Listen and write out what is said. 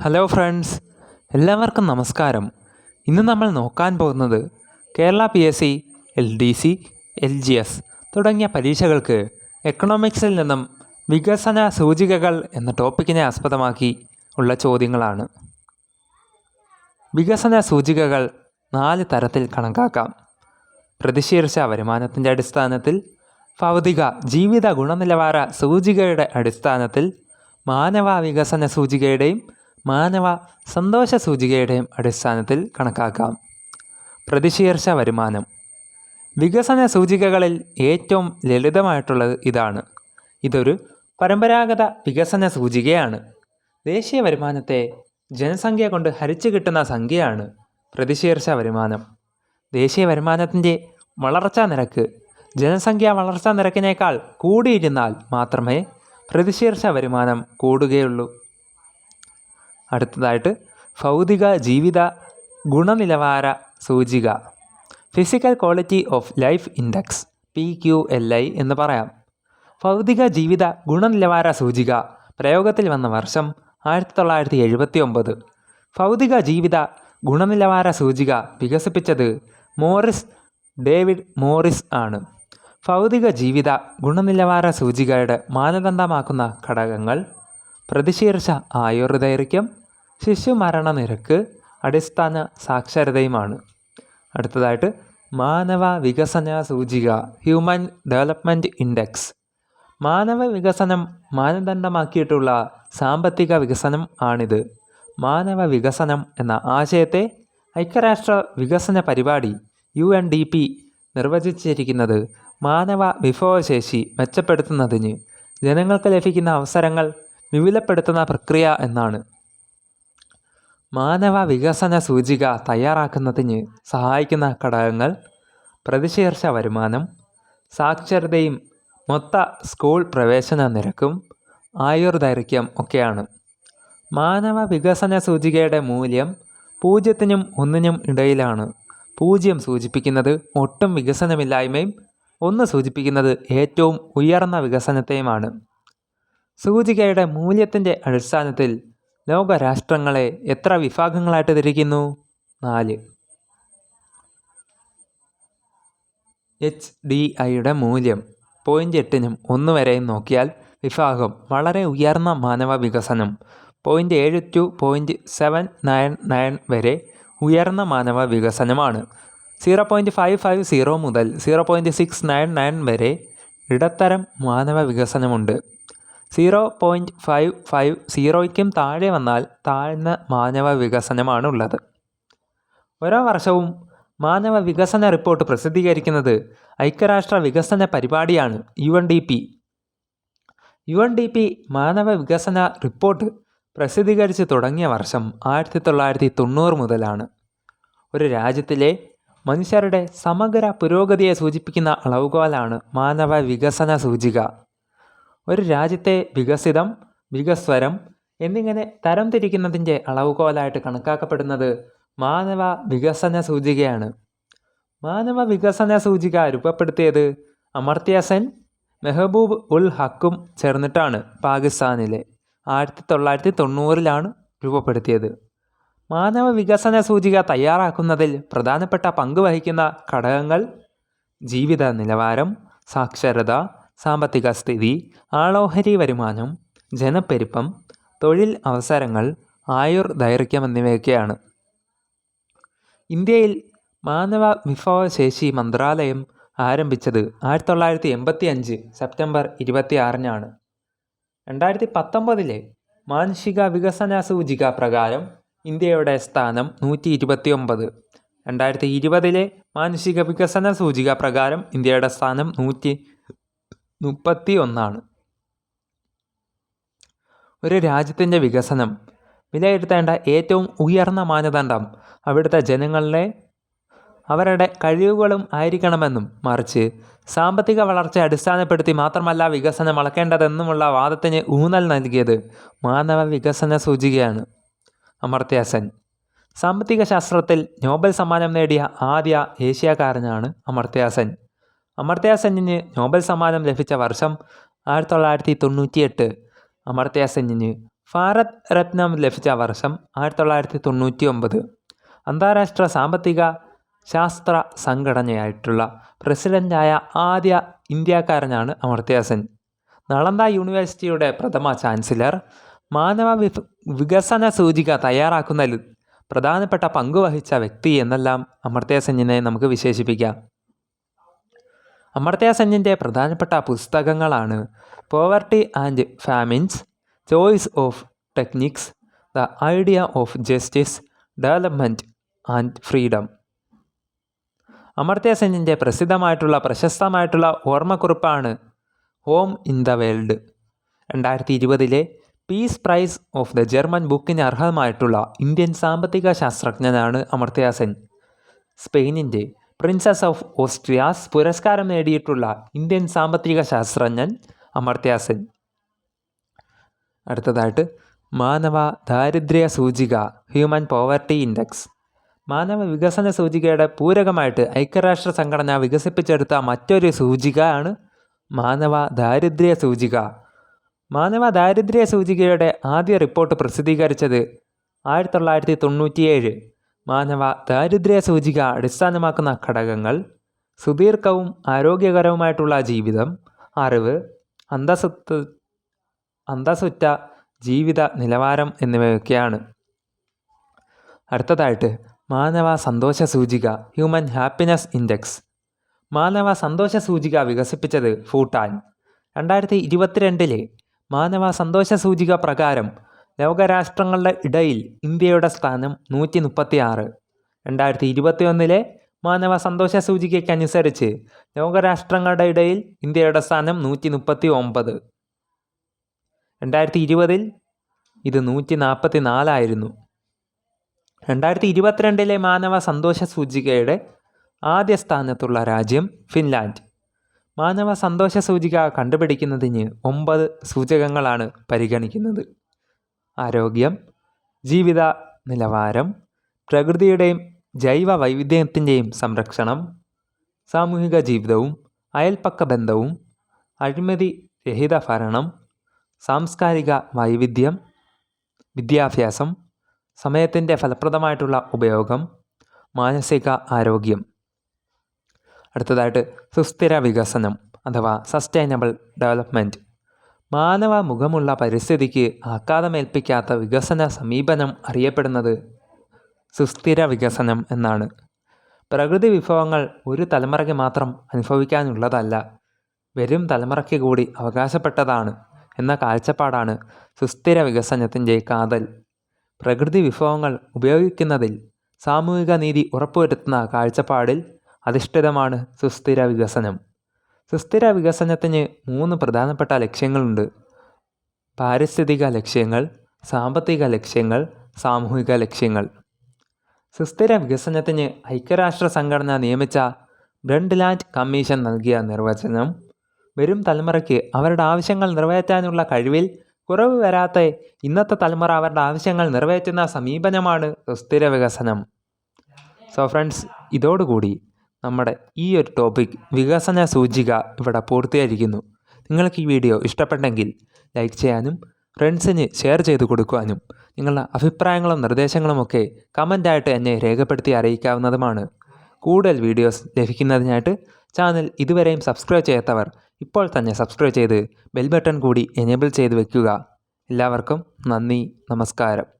Hello friends എല്ലാവർക്കും നമസ്കാരം. ഇന്ന് നമ്മൾ നോക്കാൻ പോകുന്നത് Kerala P S C L D C L G S തുടങ്ങിയ പരീക്ഷകൾക്ക് എക്കണോമിക്സിൽ നിന്നും വികസന സൂചികകൾ എന്ന ടോപ്പിക്കിനെ ആസ്പദമാക്കി ഉള്ള ചോദ്യങ്ങളാണ്. വികസന സൂചികകൾ നാല് തരത്തിൽ കണക്കാക്കാം. പ്രതിശീർഷ വരുമാനത്തിന്റെ അടിസ്ഥാനത്തിൽ ഭൗതിക ജീവിത ഗുണനിലവാര സൂചികയുടെ അടിസ്ഥാനത്തിൽ മാനവ വികസന സൂചികയുടെയും മാനവ സന്തോഷ സൂചികയുടെയും അടിസ്ഥാനത്തിൽ കണക്കാക്കാം. പ്രതിശീർഷ വരുമാനം. വികസന സൂചികകളിൽ ഏറ്റവും ലളിതമായിട്ടുള്ളത് ഇതാണ്. ഇതൊരു പരമ്പരാഗത വികസന സൂചികയാണ്. ദേശീയ വരുമാനത്തെ ജനസംഖ്യ കൊണ്ട് ഹരിച്ചു കിട്ടുന്ന സംഖ്യയാണ് പ്രതിശീർഷ വരുമാനം. ദേശീയ വരുമാനത്തിന്റെ വളർച്ചാ നിരക്ക് ജനസംഖ്യാ വളർച്ചാ നിരക്കിനേക്കാൾ കൂടിയിരുന്നാൽ മാത്രമേ പ്രതിശീർഷ വരുമാനം കൂടുകയുള്ളൂ. അടുത്തതായിട്ട് ഭൗതിക ജീവിത ഗുണനിലവാര സൂചിക. Physical quality of life index P Q L I എന്ന് പറയാം. ഭൗതിക ജീവിത ഗുണനിലവാര സൂചിക പ്രയോഗത്തിൽ വന്ന വർഷം ആയിരത്തി തൊള്ളായിരത്തി എഴുപത്തി ഒമ്പത് ഭൗതിക ജീവിത ഗുണനിലവാര സൂചിക വികസിപ്പിച്ചത് മോറിസ് ഡേവിഡ് മോറിസ് ആണ്. ഭൗതിക ജീവിത ഗുണനിലവാര സൂചികയുടെ മാനദണ്ഡമാക്കുന്ന ഘടകങ്ങൾ പ്രതിശീർഷ ആയുർദൈർഘ്യം ശിശുമരണ നിരക്ക് അടിസ്ഥാന സാക്ഷരതയുമാണ്. അടുത്തതായിട്ട് മാനവ വികസന സൂചിക ഹ്യൂമൻ ഡെവലപ്മെന്റ് ഇൻഡെക്സ് മാനവ വികസനം മാനദണ്ഡമാക്കിയിട്ടുള്ള സാമ്പത്തിക വികസനം ആണിത്. മാനവ വികസനം എന്ന ആശയത്തെ ഐക്യരാഷ്ട്ര വികസന പരിപാടി യു എൻ ഡി പി നിർവചിച്ചിരിക്കുന്നത് മാനവ വിഭവശേഷി മെച്ചപ്പെടുത്തുന്നതിന് ജനങ്ങൾക്ക് ലഭിക്കുന്ന അവസരങ്ങൾ വിപുലപ്പെടുത്തുന്ന പ്രക്രിയ എന്നാണ്. മാനവ വികസന സൂചിക തയ്യാറാക്കുന്നതിന് സഹായിക്കുന്ന ഘടകങ്ങൾ പ്രതിശീർഷ വരുമാനം സാക്ഷരതയും മൊത്ത സ്കൂൾ പ്രവേശന നിരക്കും ആയുർദൈർഘ്യം ഒക്കെയാണ്. മാനവ വികസന സൂചികയുടെ മൂല്യം പൂജ്യത്തിനും ഒന്നിനും ഇടയിലാണ്. പൂജ്യം സൂചിപ്പിക്കുന്നത് ഒട്ടും വികസനമില്ലായ്മയും ഒന്ന് സൂചിപ്പിക്കുന്നത് ഏറ്റവും ഉയർന്ന വികസനത്തെയുമാണ്. സൂചികയുടെ മൂല്യത്തിന്റെ അടിസ്ഥാനത്തിൽ ലോകരാഷ്ട്രങ്ങളെ എത്ര വിഭാഗങ്ങളായിട്ട് തിരിക്കുന്നു? നാല്. എച്ച് ഡി ഐയുടെ മൂല്യം പോയിന്റ് എട്ടിനും ഒന്ന് വരെയും നോക്കിയാൽ വിഭാഗം വളരെ ഉയർന്ന മാനവ വികസനം പോയിന്റ് ഏഴ് to point seven nine nine വരെ ഉയർന്ന മാനവ വികസനമാണ്. Zero point five five zero മുതൽ zero point six nine nine വരെ ഇടത്തരം മാനവ വികസനമുണ്ട്. സീറോ പോയിന്റ് ഫൈവ് ഫൈവ് സീറോയ്ക്കും താഴെ വന്നാൽ താഴ്ന്ന മാനവ വികസനമാണ് ഉള്ളത് ഓരോ വർഷവും മാനവ വികസന റിപ്പോർട്ട് പ്രസിദ്ധീകരിക്കുന്നത് ഐക്യരാഷ്ട്ര വികസന പരിപാടിയാണ് U N D P U N D P മാനവ വികസന റിപ്പോർട്ട് പ്രസിദ്ധീകരിച്ച് തുടങ്ങിയ വർഷം ആയിരത്തി തൊള്ളായിരത്തി തൊണ്ണൂറ് മുതലാണ്. ഒരു രാജ്യത്തിലെ മനുഷ്യരുടെ സമഗ്ര പുരോഗതിയെ സൂചിപ്പിക്കുന്ന അളവുകോലാണ് മാനവ വികസന സൂചിക. ഒരു രാജ്യത്തെ വികസിതം വികസ്വരം എന്നിങ്ങനെ തരംതിരിക്കുന്നതിന്റെ അളവുകോലായിട്ട് കണക്കാക്കപ്പെടുന്നത് മാനവ വികസന സൂചികയാണ്. മാനവ വികസന സൂചിക രൂപപ്പെടുത്തിയത് അമർത്യ സെൻ മെഹബൂബ് ഉൽ ഹക്കും ചേർന്നിട്ടാണ് പാകിസ്ഥാനിലെ ആയിരത്തി തൊള്ളായിരത്തി തൊണ്ണൂറിലാണ് രൂപപ്പെടുത്തിയത്. മാനവ വികസന സൂചിക തയ്യാറാക്കുന്നതിൽ പ്രധാനപ്പെട്ട പങ്ക് വഹിക്കുന്ന ഘടകങ്ങൾ ജീവിത നിലവാരം സാക്ഷരത സാമ്പത്തിക സ്ഥിതി ആളോഹരി വരുമാനം ജനപ്പെരുപ്പം തൊഴിൽ അവസരങ്ങൾ ആയുർ ദൈർഘ്യം എന്നിവയൊക്കെയാണ്. ഇന്ത്യയിൽ മാനവ വിഭവശേഷി മന്ത്രാലയം ആരംഭിച്ചത് ആയിരത്തി തൊള്ളായിരത്തി എൺപത്തി അഞ്ച് സെപ്റ്റംബർ ഇരുപത്തി ആറിനാണ് രണ്ടായിരത്തി പത്തൊമ്പതിലെ മാനുഷിക വികസന സൂചിക പ്രകാരം ഇന്ത്യയുടെ സ്ഥാനം നൂറ്റി ഇരുപത്തി ഒമ്പത് രണ്ടായിരത്തി ഇരുപതിലെ മാനുഷിക വികസന സൂചിക പ്രകാരം ഇന്ത്യയുടെ സ്ഥാനം നൂറ്റി മുപ്പത്തി ഒന്നാണ് ഒരു രാജ്യത്തിന്റെ വികസനം. വിലയിരുത്തേണ്ട ഏറ്റവും ഉയർന്ന മാനദണ്ഡം അവിടുത്തെ ജനങ്ങളുടെ അവരുടെ കഴിവുകളും ആയിരിക്കണമെന്നും മറിച്ച് സാമ്പത്തിക വളർച്ച അടിസ്ഥാനപ്പെടുത്തി മാത്രമല്ല വികസനം അളക്കേണ്ടതെന്നുമുള്ള വാദത്തിന് ഊന്നൽ നൽകിയത് മാനവ വികസന സൂചികയാണ്. അമർത്യ സെൻ. സാമ്പത്തിക ശാസ്ത്രത്തിൽ നോബൽ സമ്മാനം നേടിയ ആദ്യ ഏഷ്യക്കാരനാണ് അമർത്യ അമർത്യ സെന്നിന് നോബൽ സമ്മാനം ലഭിച്ച വർഷം ആയിരത്തി തൊള്ളായിരത്തി തൊണ്ണൂറ്റിയെട്ട് അമർത്യ സെന്നിന് ഭാരത് രത്നം ലഭിച്ച വർഷം ആയിരത്തി തൊള്ളായിരത്തി തൊണ്ണൂറ്റി ഒമ്പത് അന്താരാഷ്ട്ര സാമ്പത്തിക ശാസ്ത്ര സംഘടനയായിട്ടുള്ള പ്രസിഡന്റായ ആദ്യ ഇന്ത്യക്കാരനാണ് അമർത്യ സെൻ നളന്ദ യൂണിവേഴ്സിറ്റിയുടെ പ്രഥമ ചാൻസലർ മാനവ വികസന സൂചിക തയ്യാറാക്കുന്നതിൽ പ്രധാനപ്പെട്ട പങ്കുവഹിച്ച വ്യക്തി എന്നെല്ലാം അമർത്യ സെന്നിനെ നമുക്ക് വിശേഷിപ്പിക്കാം. അമർത്യ സെന്നിന്റെ പ്രധാനപ്പെട്ട പുസ്തകങ്ങളാണ് poverty and famines choice of techniques the idea of justice development and freedom Amartya സെന്നിന്റെ പ്രസിദ്ധമായിട്ടുള്ള പ്രശസ്തമായിട്ടുള്ള ഓർമ്മക്കുറിപ്പാണ് ഹോം ഇൻ ദ വേൾഡ് രണ്ടായിരത്തി ഇരുപതിലെ peace prize of the German ബുക്കിന് അർഹമായിട്ടുള്ള ഇന്ത്യൻ സാമ്പത്തിക ശാസ്ത്രജ്ഞനാണ് അമർത്യ സെൻ സ്പെയിനിന്റെ പ്രിൻസസ് ഓഫ് ഓസ്ട്രിയാസ് പുരസ്കാരം നേടിയിട്ടുള്ള ഇന്ത്യൻ സാമ്പത്തിക ശാസ്ത്രജ്ഞൻ അമർത്യ സെൻ അടുത്തതായിട്ട് മാനവ ദാരിദ്ര്യ സൂചിക ഹ്യൂമൻ പോവർട്ടി ഇൻഡെക്സ് മാനവ വികസന സൂചികയുടെ പൂരകമായിട്ട് ഐക്യരാഷ്ട്ര സംഘടന വികസിപ്പിച്ചെടുത്ത മറ്റൊരു സൂചിക ആണ് മാനവ ദാരിദ്ര്യ സൂചിക. മാനവ ദാരിദ്ര്യ സൂചികയുടെ ആദ്യ റിപ്പോർട്ട് പ്രസിദ്ധീകരിച്ചത് ആയിരത്തി തൊള്ളായിരത്തി തൊണ്ണൂറ്റിയേഴ്. മാനവ ദാരിദ്ര്യ സൂചിക അടിസ്ഥാനമാക്കുന്ന ഘടകങ്ങൾ സുദീർഘവും ആരോഗ്യകരവുമായിട്ടുള്ള ജീവിതം അറിവ് അന്തസ്സത്ത് അന്തസ്സുറ്റ ജീവിത നിലവാരം എന്നിവയൊക്കെയാണ്. അടുത്തതായിട്ട് മാനവ സന്തോഷ സൂചിക ഹ്യൂമൻ ഹാപ്പിനെസ് ഇൻഡെക്സ് മാനവ സന്തോഷ സൂചിക വികസിപ്പിച്ചത് ഫൂട്ടാൻ രണ്ടായിരത്തി ഇരുപത്തിരണ്ടിലെ മാനവ സന്തോഷ സൂചിക പ്രകാരം ലോകരാഷ്ട്രങ്ങളുടെ ഇടയിൽ ഇന്ത്യയുടെ സ്ഥാനം നൂറ്റി മുപ്പത്തി ആറ് രണ്ടായിരത്തി ഇരുപത്തിയൊന്നിലെ മാനവ സന്തോഷ സൂചികയ്ക്കനുസരിച്ച് ലോകരാഷ്ട്രങ്ങളുടെ ഇടയിൽ ഇന്ത്യയുടെ സ്ഥാനം നൂറ്റി മുപ്പത്തി ഒമ്പത് രണ്ടായിരത്തി ഇരുപതിൽ ഇത് നൂറ്റി നാൽപ്പത്തി നാലായിരുന്നു രണ്ടായിരത്തി ഇരുപത്തിരണ്ടിലെ മാനവ സന്തോഷ സൂചികയുടെ ആദ്യ സ്ഥാനത്തുള്ള രാജ്യം ഫിൻലാൻഡ്. മാനവ സന്തോഷ സൂചിക കണ്ടുപിടിക്കുന്നതിന് ഒമ്പത് സൂചകങ്ങളാണ് പരിഗണിക്കുന്നത്. ആരോഗ്യം ജീവിത നിലവാരം പ്രകൃതിയുടെയും ജൈവ വൈവിധ്യത്തിന്റെയും സംരക്ഷണം സാമൂഹിക ജീവിതവും അയൽപ്പക്ക ബന്ധവും അഴിമതി രഹിത ഭരണം സാംസ്കാരിക വൈവിധ്യം വിദ്യാഭ്യാസം സമയത്തിന്റെ ഫലപ്രദമായിട്ടുള്ള ഉപയോഗം മാനസിക ആരോഗ്യം. അടുത്തതായിട്ട് സുസ്ഥിര വികസനം അഥവാ സസ്റ്റൈനബിൾ ഡെവലപ്മെന്റ് മാനവ മുഖമുള്ള പരിസ്ഥിതിക്ക് ആഘാതമേൽപ്പിക്കാത്ത വികസന സമീപനം അറിയപ്പെടുന്നത് സുസ്ഥിര വികസനം എന്നാണ്. പ്രകൃതി വിഭവങ്ങൾ ഒരു തലമുറയ്ക്ക് മാത്രം അനുഭവിക്കാനുള്ളതല്ല വരും തലമുറയ്ക്ക് കൂടി അവകാശപ്പെട്ടതാണ് എന്ന കാഴ്ചപ്പാടാണ് സുസ്ഥിര വികസനത്തിന്റെ കാതൽ. പ്രകൃതി വിഭവങ്ങൾ ഉപയോഗിക്കുന്നതിൽ സാമൂഹിക നീതി ഉറപ്പുവരുത്തുന്ന കാഴ്ചപ്പാടിൽ അധിഷ്ഠിതമാണ് സുസ്ഥിര വികസനം. സുസ്ഥിര വികസനത്തിന് മൂന്ന് പ്രധാനപ്പെട്ട ലക്ഷ്യങ്ങളുണ്ട്. പാരിസ്ഥിതിക ലക്ഷ്യങ്ങൾ സാമ്പത്തിക ലക്ഷ്യങ്ങൾ സാമൂഹിക ലക്ഷ്യങ്ങൾ. സുസ്ഥിര വികസനത്തിന് ഐക്യരാഷ്ട്ര സംഘടന നിയമിച്ച ബ്രണ്ട്ലാൻഡ് കമ്മീഷൻ നൽകിയ നിർവചനം വരും തലമുറയ്ക്ക് അവരുടെ ആവശ്യങ്ങൾ നിറവേറ്റാനുള്ള കഴിവിൽ കുറവ് വരാത്ത ഇന്നത്തെ തലമുറ അവരുടെ ആവശ്യങ്ങൾ നിറവേറ്റുന്ന സമീപനമാണ് സുസ്ഥിര വികസനം. സോ ഫ്രണ്ട്സ് ഇതോടുകൂടി നമ്മുടെ ഈ ഒരു ടോപ്പിക് വികസന സൂചിക ഇവിടെ പൂർത്തിയായിരിക്കുന്നു നിങ്ങൾക്ക് ഈ വീഡിയോ ഇഷ്ടപ്പെട്ടെങ്കിൽ ലൈക്ക് ചെയ്യാനും ഫ്രണ്ട്സിന് ഷെയർ ചെയ്ത് കൊടുക്കുവാനും നിങ്ങളുടെ അഭിപ്രായങ്ങളും നിർദ്ദേശങ്ങളുമൊക്കെ കമന്റായിട്ട് എന്നെ രേഖപ്പെടുത്തി അറിയിക്കാവുന്നതുമാണ്. കൂടുതൽ വീഡിയോസ് ലഭിക്കുന്നതിനായിട്ട് ചാനൽ ഇതുവരെയും സബ്സ്ക്രൈബ് ചെയ്യാത്തവർ ഇപ്പോൾ തന്നെ സബ്സ്ക്രൈബ് ചെയ്ത് ബെൽ ബട്ടൺ കൂടി എനേബിൾ ചെയ്ത് വെക്കുക. എല്ലാവർക്കും നന്ദി നമസ്കാരം.